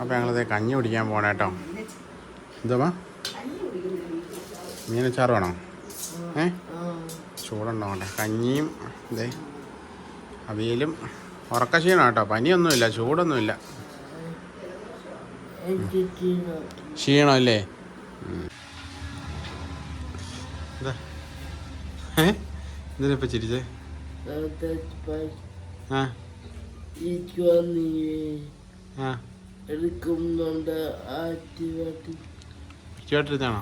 അപ്പോൾ ഞങ്ങളത് കഞ്ഞി കുടിക്കാൻ പോകണം കേട്ടോ. എന്തുവാ മീനച്ചാറ് വേണോ ഏ ചൂടുണ്ടാവണ്ടേ കഞ്ഞിയും ഇതേ അവിയലും ഉറക്കക്ഷീണം കേട്ടോ. പനിയൊന്നുമില്ല ചൂടൊന്നുമില്ല. ക്ഷീണം അല്ലേ എന്താ ഏ? എന്തിനാ ചിരിച്ചേ? ആ. ആ. എടുക്കുന്നുണ്ട്. കേട്ടിരുന്നാണോ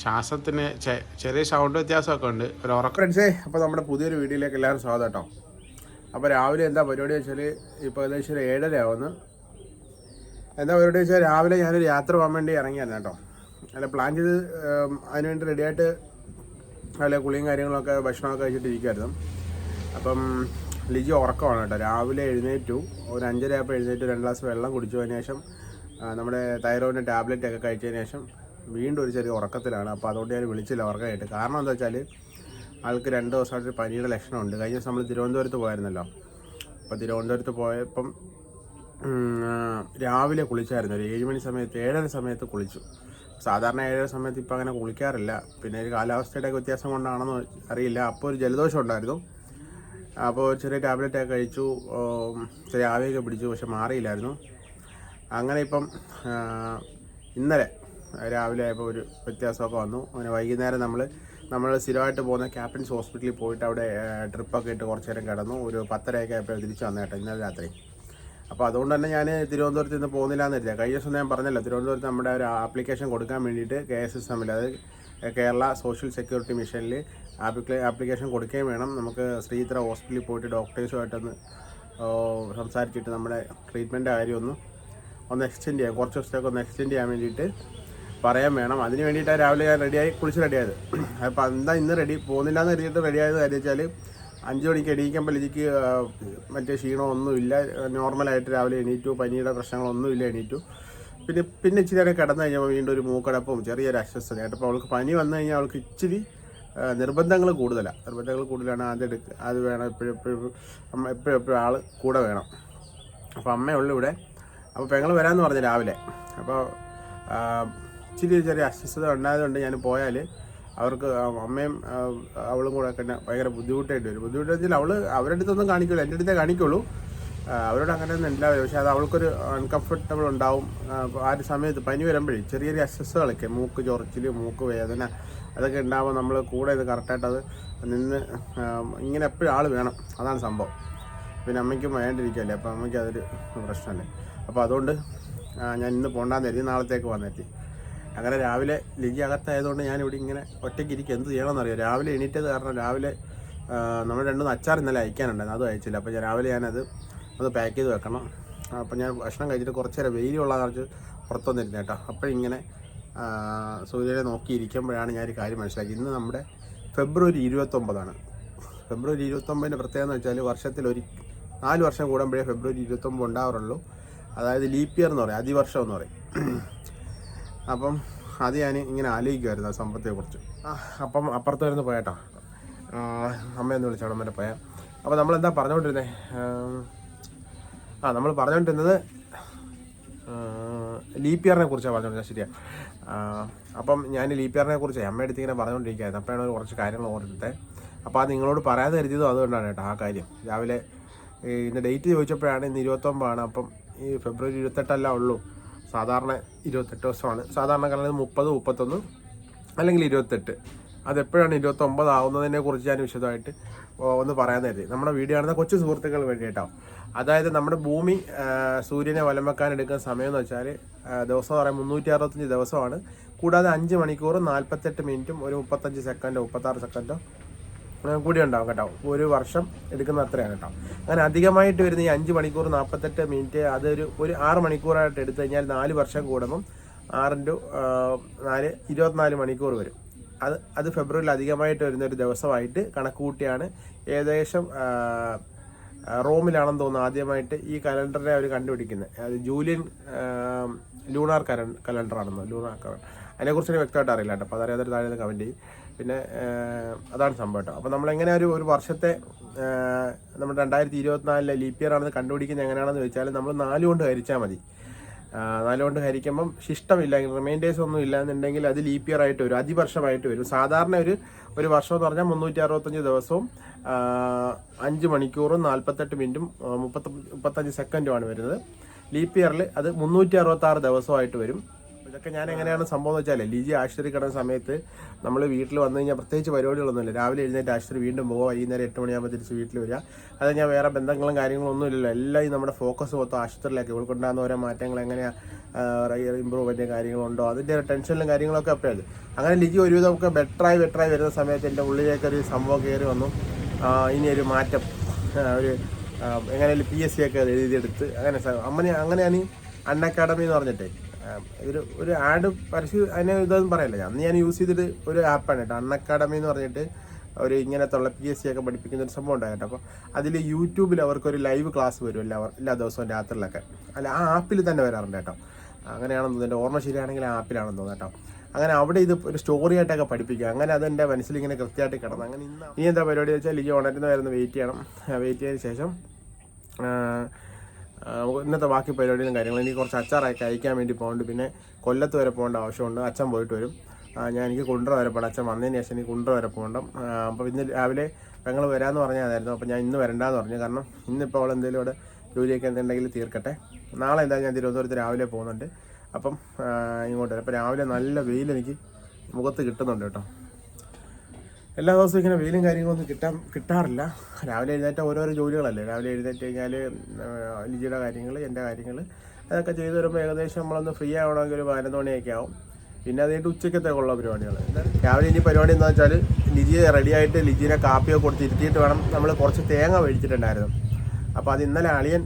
ശ്വാസത്തിന് ചെ- ചെറിയ സൗണ്ട് വ്യത്യാസമൊക്കെ ഉണ്ട്. ഒരു ഉറക്കം ഫ്രണ്ട്സേ അപ്പോൾ നമ്മുടെ പുതിയൊരു വീഡിയോയിലേക്ക് എല്ലാവരും സ്വാഗതം കേട്ടോ. അപ്പോൾ രാവിലെ എന്താ പരിപാടി വെച്ചാൽ ഇപ്പോൾ ഏകദേശം ഒരു ഏഴര ആവുന്നു. എന്താ പരിപാടി വെച്ചാൽ രാവിലെ ഞാനൊരു യാത്ര പോകാൻ വേണ്ടി ഇറങ്ങിയായിരുന്നു കേട്ടോ. അല്ല പ്ലാൻ ചെയ്ത് അതിനുവേണ്ടി റെഡിയായിട്ട് അല്ല കുളിയും കാര്യങ്ങളൊക്കെ ഭക്ഷണമൊക്കെ കഴിച്ചിട്ട് ഇരിക്കുമായിരുന്നു അപ്പം ലിജി ഉറക്കമാണ് കേട്ടോ. രാവിലെ എഴുന്നേറ്റു. ഒരു അഞ്ചര ആയപ്പോൾ എഴുന്നേറ്റു. രണ്ട് ഗ്ലാസ് വെള്ളം കുടിച്ചു അതിന് ശേഷം നമ്മുടെ തൈറോയിഡിന്റെ ടാബ്ലറ്റ് ഒക്കെ കഴിച്ചതിന് ശേഷം വീണ്ടും ഒരു ചെറിയ ഉറക്കത്തിലാണ്. അപ്പോൾ അതുകൊണ്ട് ഞാൻ വിളിച്ചില്ല ഉറക്കമായിട്ട്. കാരണം എന്താ വെച്ചാൽ ആൾക്ക് രണ്ട് ദിവസമായിട്ട് പനിയുടെ ലക്ഷണമുണ്ട്. കഴിഞ്ഞ ദിവസം നമ്മൾ തിരുവനന്തപുരത്ത് പോയായിരുന്നല്ലോ. അപ്പോൾ തിരുവനന്തപുരത്ത് പോയപ്പം രാവിലെ കുളിച്ചായിരുന്നു. ഒരു ഏഴ് മണി സമയത്ത് ഏഴര സമയത്ത് കുളിച്ചു. സാധാരണ ഏഴര സമയത്ത് ഇപ്പോൾ അങ്ങനെ കുളിക്കാറില്ല. പിന്നെ ഒരു കാലാവസ്ഥയുടെ വ്യത്യാസം കൊണ്ടാണെന്ന് അറിയില്ല. അപ്പോൾ ഒരു ജലദോഷം ഉണ്ടായിരുന്നു. അപ്പോൾ ചെറിയ ടാബ്ലറ്റ് ഒക്കെ കഴിച്ചു. ചെറിയ ആവിയൊക്കെ പിടിച്ചു പക്ഷെ മാറിയില്ലായിരുന്നു. അങ്ങനെ ഇപ്പം ഇന്നലെ രാവിലെ ആയപ്പോൾ ഒരു വ്യത്യാസമൊക്കെ വന്നു. അങ്ങനെ വൈകുന്നേരം നമ്മൾ നമ്മൾ സ്ഥിരമായിട്ട് പോകുന്ന ക്യാപ്റ്റൻസ് ഹോസ്പിറ്റലിൽ പോയിട്ട് അവിടെ ട്രിപ്പൊക്കെ ഇട്ട് കുറച്ച് നേരം കിടന്നു. ഒരു പത്തരയൊക്കെ ആയപ്പോൾ തിരിച്ചു വന്നേട്ടോ ഇന്നലെ രാത്രി. അപ്പോൾ അതുകൊണ്ട് തന്നെ ഞാൻ തിരുവനന്തപുരത്ത് നിന്ന് പോകുന്നില്ല എന്ന് കരുതിയാൽ കഴിഞ്ഞ ദിവസം ഞാൻ പറഞ്ഞല്ലോ തിരുവനന്തപുരത്ത് നമ്മുടെ ഒരു ആപ്ലിക്കേഷൻ കൊടുക്കാൻ വേണ്ടിയിട്ട് കെ എസ് എസ് എമ്മിൽ അത് കേരള സോഷ്യൽ സെക്യൂരിറ്റി മിഷനിൽ ആപ്ലിക്കേ ആപ്ലിക്കേഷൻ കൊടുക്കുകയും വേണം. നമുക്ക് ശ്രീത്ര ഹോസ്പിറ്റലിൽ പോയിട്ട് ഡോക്ടേഴ്സുമായിട്ടൊന്ന് സംസാരിച്ചിട്ട് നമ്മുടെ ട്രീറ്റ്മെന്റ് കാര്യമൊന്ന് ഒന്ന് എക്സ്റ്റെൻഡ് ചെയ്യാം. കുറച്ച് ദിവസത്തേക്ക് ഒന്ന് എക്സ്റ്റെൻഡ് ചെയ്യാൻ വേണ്ടിയിട്ട് പറയാൻ വേണം. അതിന് വേണ്ടിയിട്ടാണ് രാവിലെ ഞാൻ റെഡിയായി കുളിച്ച് റെഡിയായത് അപ്പോൾ എന്താ ഇന്ന് റെഡി പോകുന്നില്ല എന്ന് കരുതിയിട്ട് റെഡിയായത് കാര്യം വെച്ചാൽ അഞ്ച് മണിക്ക് എണീക്കുമ്പോൾ എനിക്ക് മറ്റേ ക്ഷീണമൊന്നുമില്ല. നോർമലായിട്ട് രാവിലെ എണീറ്റു പനിയുടെ പ്രശ്നങ്ങളൊന്നുമില്ല എണീറ്റു. പിന്നെ പിന്നെ ഇച്ചിരി നേരം കിടന്നു കഴിഞ്ഞപ്പോൾ വീണ്ടും ഒരു മൂക്കടപ്പും ചെറിയൊരു അസ്വസ്ഥതയായിട്ട് അപ്പോൾ അവൾക്ക് പനി വന്നു കഴിഞ്ഞാൽ അവൾക്ക് ഇച്ചിരി നിർബന്ധങ്ങൾ കൂടുതലാണ്. നിർബന്ധങ്ങൾ കൂടുതലാണ്. അത് എടുക്കുക അത് വേണം. എപ്പോഴും എപ്പോഴും അമ്മ എപ്പോഴും എപ്പോഴും ആൾ കൂടെ വേണം. അപ്പോൾ അമ്മയുള്ളൂ ഇവിടെ. അപ്പോൾ പെങ്ങൾ വരാമെന്ന് പറഞ്ഞു രാവിലെ. അപ്പോൾ ഇച്ചിരി ചെറിയ അസ്വസ്ഥത ഉണ്ടായതുകൊണ്ട് ഞാൻ പോയാൽ അവർക്ക് അമ്മയും അവളും കൂടെ എന്നെ ഭയങ്കര ബുദ്ധിമുട്ടായിട്ട് വരും. ബുദ്ധിമുട്ടെന്ന് വെച്ചാൽ അവൾ അവരുടെ അടുത്തൊന്നും കാണിക്കില്ല എന്റെ അടുത്തേ കാണിക്കുള്ളൂ. അവരോട് അങ്ങനെ ഒന്നും ഉണ്ടാവില്ല പക്ഷേ അത് അവൾക്കൊരു അൺകംഫർട്ടബിൾ ഉണ്ടാവും. ആ, ഒരു സമയത്ത് പനി വരുമ്പോഴേ ചെറിയ ചെറിയ അസ്വസ്ഥകളൊക്കെ മൂക്ക് ചൊറിച്ചിൽ മൂക്ക് വേദന അതൊക്കെ ഉണ്ടാകുമ്പോൾ നമ്മൾ കൂടെ ഇത് കറക്റ്റായിട്ട് അത് നിന്ന് ഇങ്ങനെ എപ്പോഴും ആൾ വേണം. അതാണ് സംഭവം. പിന്നെ അമ്മയ്ക്കും വേണ്ടിയിരിക്കുകയല്ലേ അപ്പോൾ അമ്മയ്ക്ക് അതൊരു പ്രശ്നമല്ലേ? അപ്പോൾ അതുകൊണ്ട് ഞാൻ ഇന്ന് പോണ്ടാന്ന് കരുതി നാളത്തേക്ക് വന്നെത്തി. അങ്ങനെ രാവിലെ ലിജി അകത്തായതുകൊണ്ട് ഞാനിവിടെ ഇങ്ങനെ ഒറ്റയ്ക്ക് ഇരിക്കും. എന്ത് ചെയ്യണമെന്നറിയാം? രാവിലെ എണീറ്റത് കാരണം രാവിലെ നമ്മൾ രണ്ടും അച്ചാർ ഇന്നലെ അയക്കാനുണ്ടായിരുന്നു. അത് അയച്ചില്ല. അപ്പോൾ രാവിലെ ഞാനത് അത് പാക്ക് ചെയ്ത് വെക്കണം. അപ്പോൾ ഞാൻ ഭക്ഷണം കഴിച്ചിട്ട് കുറച്ച് നേരം വെയിലുള്ള കുറച്ച് പുറത്തുവന്നിരുന്നു കേട്ടോ. അപ്പോഴിങ്ങനെ സൂര്യനെ നോക്കിയിരിക്കുമ്പോഴാണ് ഞാൻ ഒരു കാര്യം മനസ്സിലാക്കി ഇന്ന് നമ്മുടെ ഫെബ്രുവരി ഇരുപത്തൊമ്പതാണ്. ഫെബ്രുവരി ഇരുപത്തൊമ്പതിന്റെ പ്രത്യേകത എന്ന് വെച്ചാൽ വർഷത്തിൽ ഒരു നാല് വർഷം കൂടുമ്പോഴേ ഫെബ്രുവരി ഇരുപത്തൊമ്പത് ഉണ്ടാവാറുള്ളൂ. അതായത് ലീപ്പ് ഇയർ എന്ന് പറയും. അതിവർഷം എന്ന് പറയും. അപ്പം അത് ഞാൻ ഇങ്ങനെ ആലോചിക്കുമായിരുന്നു ആ സമ്പത്തെക്കുറിച്ച് കുറിച്ച്. അപ്പം അപ്പുറത്ത് വരുന്ന പോയാട്ടോ. അമ്മയെന്ന് വിളിച്ചാണ് അമ്മേന്റെ പോയ. അപ്പോൾ നമ്മളെന്താ പറഞ്ഞുകൊണ്ടിരുന്നത് ആ നമ്മൾ പറഞ്ഞുകൊണ്ടിരുന്നത് ലീപ്പിയറിനെ കുറിച്ചാണ് പറഞ്ഞുകൊണ്ടിരുന്നത് ശരിയാ. അപ്പം ഞാൻ ലീപ്പിയറിനെ കുറിച്ച് അമ്മയുടെ അടുത്ത് ഇങ്ങനെ പറഞ്ഞുകൊണ്ടിരിക്കുകയായിരുന്നു അപ്പോഴാണ് കുറച്ച് കാര്യങ്ങൾ ഓർത്തിട്ട് അപ്പോൾ അത് നിങ്ങളോട് പറയാതെ കരുതിയതും അതുകൊണ്ടാണ് കേട്ടോ ആ കാര്യം. രാവിലെ ഇന്ന് ഡേറ്റ് ചോദിച്ചപ്പോഴാണ് ഇന്ന് ഇരുപത്തൊമ്പതാണ്. അപ്പം ഈ ഫെബ്രുവരി ഇരുപത്തെട്ടല്ല ഉള്ളൂ. സാധാരണ ഇരുപത്തെട്ട് ദിവസമാണ്. സാധാരണ കാരണം മുപ്പത് മുപ്പത്തൊന്ന് അല്ലെങ്കിൽ ഇരുപത്തെട്ട്. അതെപ്പോഴാണ് ഇരുപത്തൊമ്പത് ആവുന്നതിനെ കുറിച്ച് ഞാൻ വിശദമായിട്ട് ഒന്ന് പറയാൻ നേരത്തെ നമ്മുടെ വീഡിയോ ആണെന്ന കൊച്ചു സുഹൃത്തുക്കൾ വേണ്ടി കേട്ടോ. അതായത് നമ്മുടെ ഭൂമി സൂര്യനെ വലം വെക്കാൻ എടുക്കുന്ന സമയം എന്ന് വെച്ചാൽ ദിവസം പറയാൻ മുന്നൂറ്റി അറുപത്തഞ്ച് ദിവസമാണ്. കൂടാതെ അഞ്ച് മണിക്കൂറും നാൽപ്പത്തെട്ട് മിനിറ്റും ഒരു മുപ്പത്തഞ്ച് സെക്കൻഡോ മുപ്പത്താറ് സെക്കൻഡോ കൂടി ഉണ്ടാവും കേട്ടോ. ഒരു വർഷം എടുക്കുന്ന അത്രയാണ് കേട്ടോ. അങ്ങനെ അധികമായിട്ട് വരുന്ന ഈ അഞ്ച് മണിക്കൂർ നാൽപ്പത്തെട്ട് മിനിറ്റ് അതൊരു ഒരു ആറ് മണിക്കൂറായിട്ട് എടുത്തു കഴിഞ്ഞാൽ നാല് വർഷം കൂടുമ്പം ആറിന്റെ നാല് ഇരുപത്തിനാല് മണിക്കൂർ വരും. അത് അത് ഫെബ്രുവരിയിൽ അധികമായിട്ട് വരുന്ന ഒരു ദിവസമായിട്ട് കണക്ക് കൂട്ടിയാണ് ഏകദേശം റോമിലാണെന്ന് തോന്നുന്നു ആദ്യമായിട്ട് ഈ കലണ്ടറിനെ അവർ കണ്ടുപിടിക്കുന്നത്. അത് ജൂലിയൻ ലൂണാർ കലണ്ടർ ആണെന്നോ ലൂണാർ കലണ്ടർ അതിനെക്കുറിച്ച് വ്യക്തമായിട്ട് അറിയില്ല കേട്ടോ. അപ്പോൾ അതറിയാതെ താഴെ കമന്റ് ചെയ്യും. പിന്നെ അതാണ് സംഭവം കേട്ടോ. അപ്പോൾ നമ്മളെങ്ങനെ ഒരു ഒരു വർഷത്തെ നമ്മൾ രണ്ടായിരത്തി ഇരുപത്തിനാലിലെ ലീപ്പ് ഇയർ ആണെന്ന് കണ്ടുപിടിക്കുന്നത് എങ്ങനെയാണെന്ന് വെച്ചാൽ നമ്മൾ നാല് കൊണ്ട് ഹരിച്ചാൽ മതി. നാല് കൊണ്ട് ഹരിക്കുമ്പം ശിഷ്ടമില്ല റിമൈൻഡേഴ്സ് ഒന്നും ഇല്ല എന്നുണ്ടെങ്കിൽ അത് ലീപ്പ് ഇയർ ആയിട്ട് വരും അതിവർഷമായിട്ട് വരും. സാധാരണ ഒരു ഒരു വർഷം എന്ന് പറഞ്ഞാൽ മുന്നൂറ്റി അറുപത്തഞ്ച് ദിവസവും അഞ്ച് മണിക്കൂറും നാൽപ്പത്തെട്ട് മിനിറ്റും മുപ്പത്തി മുപ്പത്തഞ്ച് സെക്കൻഡുമാണ് വരുന്നത്. ലീപ്പ് ഇയറിൽ അത് മുന്നൂറ്റി അറുപത്താറ് ദിവസമായിട്ട് വരും. ഇതൊക്കെ ഞാൻ എങ്ങനെയാണ് സംഭവം എന്ന് വെച്ചാൽ ലിജി ആശുപത്രി കിടന്ന സമയത്ത് നമ്മൾ വീട്ടിൽ വന്നു കഴിഞ്ഞാൽ പ്രത്യേകിച്ച് പരിപാടികളൊന്നുമില്ല. രാവിലെ എഴുന്നേറ്റ് ആശുപത്രി വീണ്ടും പോകുക വൈകുന്നേരം എട്ട് മണിയാകുമ്പോൾ തിരിച്ച് വീട്ടിൽ വരിക. അത് ഞാൻ വേറെ ബന്ധങ്ങളും കാര്യങ്ങളും ഒന്നും ഇല്ലല്ലോ എല്ലാം ഈ നമ്മുടെ ഫോക്കസ് മൊത്തം ആശുപത്രിയിലേക്ക്. ഇവൾക്കുണ്ടാകുന്ന ഓരോ മാറ്റങ്ങൾ എങ്ങനെയാണ് ഇമ്പ്രൂവ്മെന്റ് കാര്യങ്ങളുണ്ടോ? അതിന്റെ ടെൻഷനിലും കാര്യങ്ങളൊക്കെ അപ്പോഴത് അങ്ങനെ ലിജി ഒരുവിധം ഒക്കെ ബെറ്ററായി ബെറ്ററായി വരുന്ന സമയത്ത് എന്റെ ഉള്ളിലേക്കൊരു സംഭവം കയറി വന്നു. ഇനി ഒരു മാറ്റം. ഒരു എങ്ങനെയാലും പി എസ് സി ഒക്കെ എഴുതിയെടുത്ത്. അങ്ങനെ അമ്മനെ അങ്ങനെയാണ് അൺ അക്കാഡമി എന്ന് പറഞ്ഞിട്ടേ. ആ, ഒരു ആഡ് പരസ്യം അതിനെ ഇതൊന്നും പറയല്ല? അന്ന് ഞാൻ യൂസ് ചെയ്തിട്ട് ഒരു ആപ്പാണ് കേട്ടോ. അൺ അക്കാഡമി എന്ന് പറഞ്ഞിട്ട് ഒരു ഇങ്ങനത്തുള്ള പി എസ് സി ഒക്കെ പഠിപ്പിക്കുന്ന ഒരു സംഭവം ഉണ്ടായി കേട്ടോ അപ്പോൾ അതിൽ യൂട്യൂബിൽ അവർക്കൊരു ലൈവ് ക്ലാസ് വരും എല്ലാ എല്ലാ ദിവസവും രാത്രിയിലൊക്കെ. അല്ല ആ ആപ്പിൽ തന്നെ വരാറുണ്ട് കേട്ടോ. അങ്ങനെയാണെന്ന് തോന്നുന്നു. എന്റെ ഓർമ്മ ശരിയാണെങ്കിൽ ആ ആപ്പിലാണെന്ന് തോന്നുന്നു കേട്ടോ. അങ്ങനെ അവിടെ ഇത് ഒരു സ്റ്റോറി ആയിട്ടൊക്കെ പഠിപ്പിക്കുക. അങ്ങനെ അതെന്റെ മനസ്സിൽ ഇങ്ങനെ കൃത്യമായിട്ട് കിടന്നു അങ്ങനെ ഇന്ന് ഇനി എന്താ പരിപാടി വെച്ചാൽ ഈ ഉണരുന്ന വരുന്ന വെയിറ്റ് ചെയ്യണം. വെയിറ്റ് ചെയ്തതിന് ശേഷം ഇന്നത്തെ ബാക്കി പരിപാടികളും കാര്യങ്ങളും. എനിക്ക് കുറച്ച് അച്ചാറൊക്കെ അയക്കാൻ വേണ്ടി പോകുന്നുണ്ട് പിന്നെ കൊല്ലത്ത് വരെ പോകേണ്ട ആവശ്യമുണ്ട്. അച്ഛൻ പോയിട്ട് വരും. ഞാൻ എനിക്ക് കുണ്ട്ര വരെ പോകണം. അച്ഛൻ വന്നതിന് ശേഷം എനിക്ക് കുണ്ട്ര വരെ പോകണം. അപ്പോൾ ഇന്ന് രാവിലെ ഞങ്ങൾ വരാമെന്ന് പറഞ്ഞതായിരുന്നു. അപ്പോൾ ഞാൻ ഇന്ന് വരണ്ടാന്ന് പറഞ്ഞു. കാരണം ഇന്നിപ്പോൾ അവൾ എന്തെങ്കിലും ഇവിടെ ജോലിയൊക്കെ എന്തുണ്ടെങ്കിൽ തീർക്കട്ടെ. നാളെ എന്തായാലും ഞാൻ തിരുവനന്തപുരത്ത് രാവിലെ പോകുന്നുണ്ട്. അപ്പം ഇങ്ങോട്ട് വരാം. അപ്പോൾ രാവിലെ നല്ല വെയിൽ എനിക്ക് മുഖത്ത് കിട്ടുന്നുണ്ട് കേട്ടോ. എല്ലാ ദിവസവും ഇങ്ങനെ വെയിലും കാര്യങ്ങളൊന്നും കിട്ടാൻ കിട്ടാറില്ല. രാവിലെ എഴുന്നേറ്റ ഓരോരോ ജോലികളല്ലേ? രാവിലെ എഴുന്നേറ്റ് കഴിഞ്ഞാൽ ലിജിയുടെ കാര്യങ്ങൾ എന്റെ കാര്യങ്ങൾ അതൊക്കെ ചെയ്ത് വരുമ്പോൾ ഏകദേശം നമ്മളൊന്ന് ഫ്രീ ആവണമെങ്കിൽ ഒരു പതിനൊന്ന് മണിയൊക്കെ ആവും. പിന്നെ അത് കഴിഞ്ഞിട്ട് ഉച്ചക്കത്തേക്കുള്ള പരിപാടികൾ രാവിലെ ഇനി പരിപാടി എന്താ വെച്ചാൽ ലിജിയെ റെഡിയായിട്ട് ലിജിനെ കാപ്പിയൊക്കെ കൊടുത്ത് ഇരുത്തിയിട്ട് വേണം. നമ്മൾ കുറച്ച് തേങ്ങ മേടിച്ചിട്ടുണ്ടായിരുന്നു. അപ്പോൾ അത് ഇന്നലെ അളിയൻ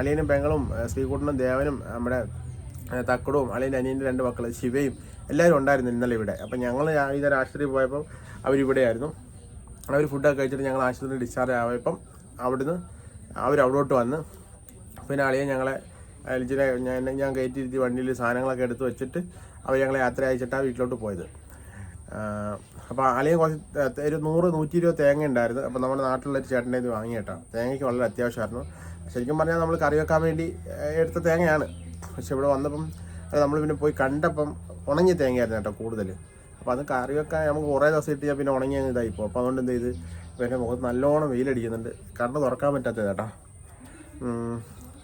അളിയനും പെങ്ങളും ശ്രീകുട്ടനും ദേവനും നമ്മുടെ തക്കടും അളിയന്റെ അനിയന്റെ രണ്ട് മക്കൾ ശിവയും എല്ലാവരും ഉണ്ടായിരുന്നു ഇന്നലെ ഇവിടെ. അപ്പം ഞങ്ങൾ ഇന്നലെ ആശുപത്രിയിൽ പോയപ്പോൾ അവരിവിടെയായിരുന്നു അവർ ഫുഡൊക്കെ കഴിച്ചിട്ട് ഞങ്ങൾ ആശുപത്രിയിൽ ഡിസ്ചാർജ് ആയപ്പം അവിടുന്ന് അവർ അവിടോട്ട് വന്ന് പിന്നെ ആളിയെ ഞങ്ങളെ അലിജിനെ ഞാൻ ഞാൻ കയറ്റിയിരുത്തി വണ്ടിയിൽ സാധനങ്ങളൊക്കെ എടുത്ത് വെച്ചിട്ട് അവർ ഞങ്ങളെ യാത്ര അയച്ചിട്ടാണ് വീട്ടിലോട്ട് പോയത്. അപ്പോൾ അളിയൻ കുറച്ച് ഒരു നൂറ് നൂറ്റി ഇരുപത് തേങ്ങ ഉണ്ടായിരുന്നു. അപ്പോൾ നമ്മുടെ നാട്ടിലുള്ള ഒരു ചേട്ടന്റെ ഇത് വാങ്ങി കേട്ടോ. തേങ്ങയ്ക്ക് വളരെ അത്യാവശ്യമായിരുന്നു. ശരിക്കും പറഞ്ഞാൽ നമ്മൾ കറി വെക്കാൻ വേണ്ടി എടുത്ത തേങ്ങയാണ്. പക്ഷെ ഇവിടെ വന്നപ്പം നമ്മൾ പിന്നെ പോയി കണ്ടപ്പം ഉണങ്ങിയ തേങ്ങയായിരുന്നു കേട്ടോ കൂടുതൽ അപ്പോൾ അത് കറി വെക്കാൻ നമുക്ക് കുറേ ദിവസം ഇട്ട് പിന്നെ ഉണങ്ങിയ ഇതായിപ്പോൾ അപ്പോൾ അതുകൊണ്ട് എന്ത് ചെയ്ത് പിന്നെ മുഖത്ത് നല്ലോണം വെയിലടിക്കുന്നുണ്ട്. കണ്ണ് തുറക്കാൻ പറ്റാത്തത് കേട്ടോ.